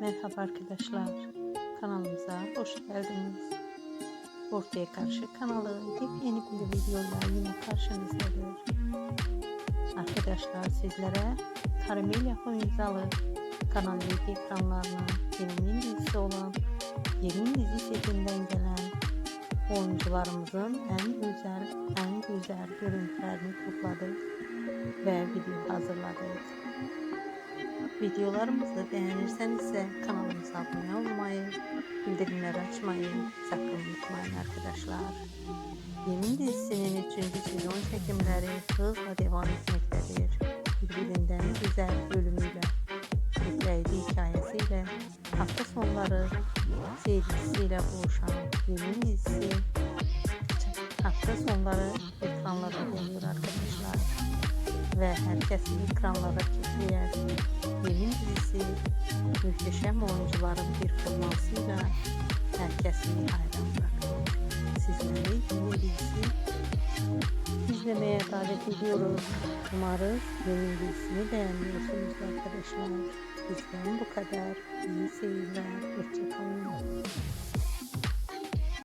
Merhaba arkadaşlar. Kanalımıza hoş geldiniz. Ortaya Karşı kanalı yepyeni bir videoyla yine karşınızdadır. Arkadaşlar sizlere Karamel Yapım imzalı Kanal 7 ekranlarının Yemin dizisi olan Yemin dizi setinden gelen oyuncularımızın en güzel, en güzel görüntülerini topladık ve video hazırladık. Videolarımızı beğenirseniz ise kanalımıza abone olmayı, bildirimleri açmayı sakın unutmayın arkadaşlar. Yemin dizisinin 3. sezon çekimleri hızla devam etmektedir. Birbirinden güzel bölümüyle, sürükleyici hikayesiyle, hafta sonları seyircisiyle buluşan Yemin dizisi hafta sonları ekranlara geliyor arkadaşlar ve herkesi ekranlara dizisi muhteşem oyuncuların bir formasıyla herkesi hayran bırakıyor. Sizleri Yemin dizisi izlemeye davet ediyoruz. Umarız dizisini beğeniyorsunuz arkadaşlar. Bizden bu kadar. İyi seyirler. Hoşçakalın.